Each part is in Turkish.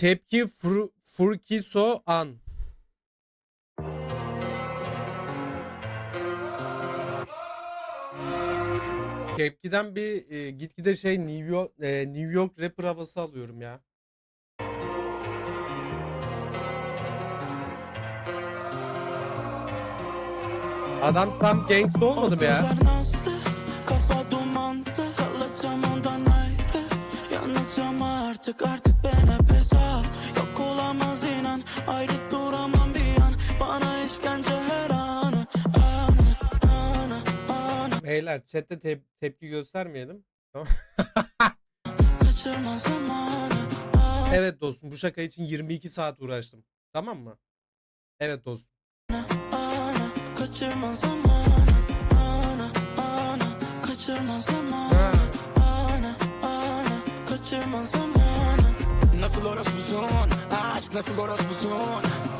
Tepki fur, Furkiso An. Tepkiden bir e, gitgide şey New York e, New York rapper havası alıyorum ya. Adam tam gangsta olmadı mı ya? Artık artık ben Beyler chatte tep- tepki göstermeyelim. Zamanı Anı, Evet dostum bu şaka için 22 saat uğraştım. Tamam mı? Evet dostum. Kaçırma zamanı Anı, anı Kaçırma zamanı nasıl orospusun?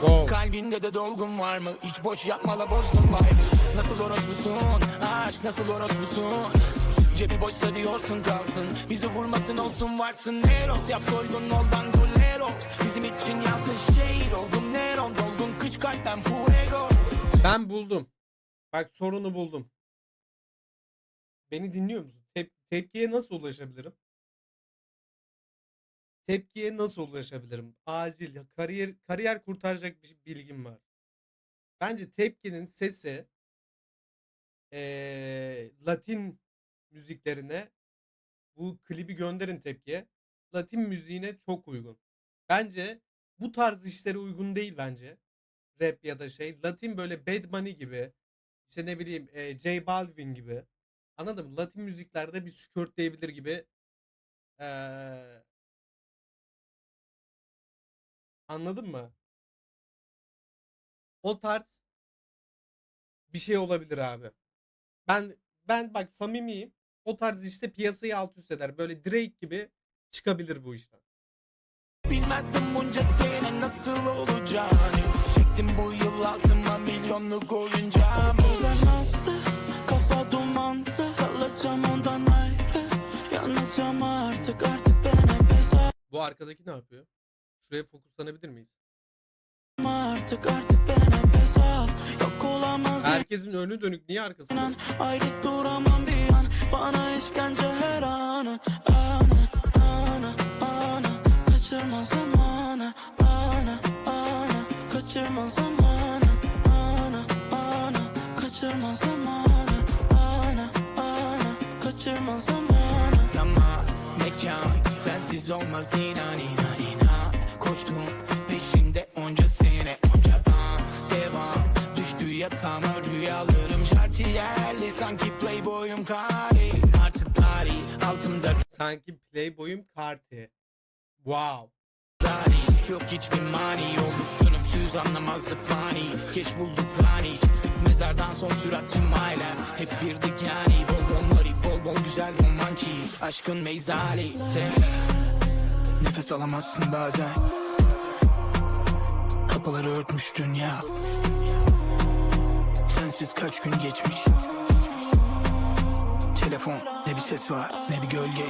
Wow. Kalbinde de dolgun var mı? Hiç boş yapmala bozdum vay Nasıl orospusun? Aşk nasıl orospusun? Cebi boşsa diyorsun kalsın Bizi vurmasın olsun varsın Neros Yap soygun ol bandoleros Bizim için yazsın şehir oldum Neron Dolgun kıç kalpten fuego Ben buldum. Bak sorunu buldum. Beni dinliyor musun? Tep- tepkiye nasıl ulaşabilirim? Tepkiye nasıl ulaşabilirim? Acil kariyer kariyer kurtaracak bir bilgim var. Bence tepkinin sesi eee, Latin müziklerine bu klibi gönderin tepkiye. Latin müziğine çok uygun. Bence bu tarz işlere uygun değil bence. Rap ya da şey. Latin böyle Bad Bunny gibi. işte ne bileyim e, J Balvin gibi. Anladın mı? Latin müziklerde bir skörtleyebilir gibi. Eee anladın mı? O tarz bir şey olabilir abi. Ben ben bak samimiyim. O tarz işte piyasayı alt üst eder. Böyle Drake gibi çıkabilir bu işten. Bilmezdim bunca sene nasıl olacağını Çektim bu yıl altıma milyonluk oyuncağımı Gözler nazlı, kafa dumanlı Kalacağım ondan ayrı Yanacağım artık artık ben hep Bu arkadaki ne yapıyor? Şuraya fokuslanabilir miyiz? Artık artık ben hep hesap Yok olamaz. Herkesin önü dönük. Niye arkası inan dönük? Ayrı duramam bir an. Bana işkence her anı Anı, anı, anı. Kaçırma zamanı Anı, anı. Kaçırma zamanı Anı, anı. Kaçırma zamanı Anı, anı. Kaçırma zamanı. Zaman, mekan, sensiz olmaz inan inan inan Koştum peşinde onca sene onca an Devam. Düştü yatağıma rüyalarım Jartiyerli sanki playboyum kari. Artık party altımda. Sanki Playboy'um karti. Wow. Dari Yok hiçbir mani Olduk ölümsüz anlamazdı fani. Geç bulduk hani mezardan son sürat tüm ailem. Hep birdik yani Bol bol nari bol bol güzel romançi Aşkın meyzali. Tek Nefes alamazsın bazen. Kapıları örtmüş dünya. Sensiz kaç gün geçmiş. Telefon ne bir ses var ne bir gölge.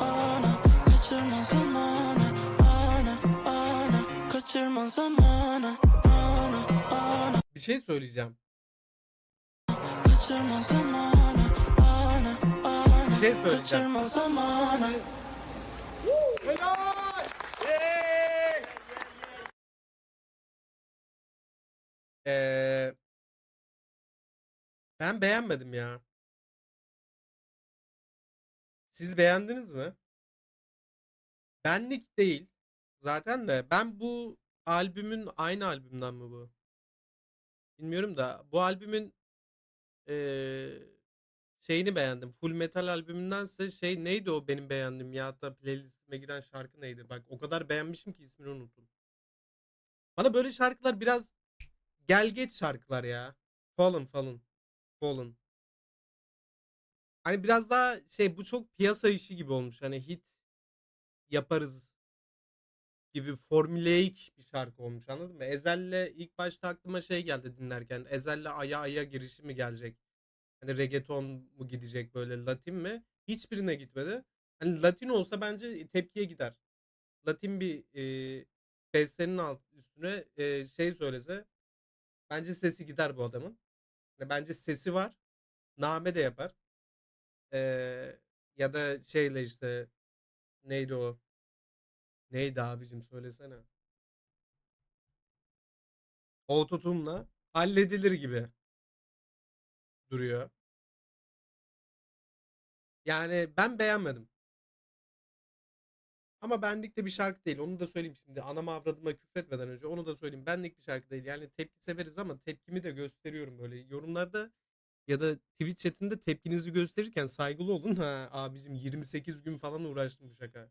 Ana kaçırma zamanı Ana ana. Kaçırma zamanı Ana ana. Bir şey söyleyeceğim. kaçırma zamanı Ana ana. Bir şey söyleyeceğim. kaçırma zamanı Ee, ben beğenmedim ya. Siz beğendiniz mi? Benlik değil. Zaten de ben bu albümün aynı albümden mi bu? Bilmiyorum da bu albümün ee, şeyini beğendim. Full Metal albümündense şey neydi o benim beğendiğim ya hatta playlistime giren şarkı neydi? Bak o kadar beğenmişim ki ismini unuttum. Bana böyle şarkılar biraz gel geç şarkılar ya. Fallen falan. Fallen. Hani biraz daha şey bu çok piyasa işi gibi olmuş. Hani hit yaparız gibi formüleik bir şarkı olmuş anladın mı? Ezel'le ilk başta aklıma şey geldi dinlerken. Ezel'le Aya Aya girişi mi gelecek? Hani reggaeton mu gidecek böyle Latin mi? Hiçbirine gitmedi. Hani Latin olsa bence tepkiye gider. Latin bir, eee, bestenin alt üstüne, eee, şey söylese bence sesi gider bu adamın. Ve bence sesi var. Name de yapar. Eee, ya da şeyle, işte, neydi o? Neydi abicim söylesene. Autotune'la halledilir gibi duruyor. Yani ben beğenmedim. Ama benlik de bir şarkı değil. Onu da söyleyeyim şimdi. Anama avradıma küfretmeden önce onu da söyleyeyim. Benlik bir şarkı değil. Yani tepki severiz ama tepkimi de gösteriyorum böyle. Yorumlarda ya da Twitch chat'inde tepkinizi gösterirken saygılı olun. Ha abicim 28 gün falan uğraştım bu şaka.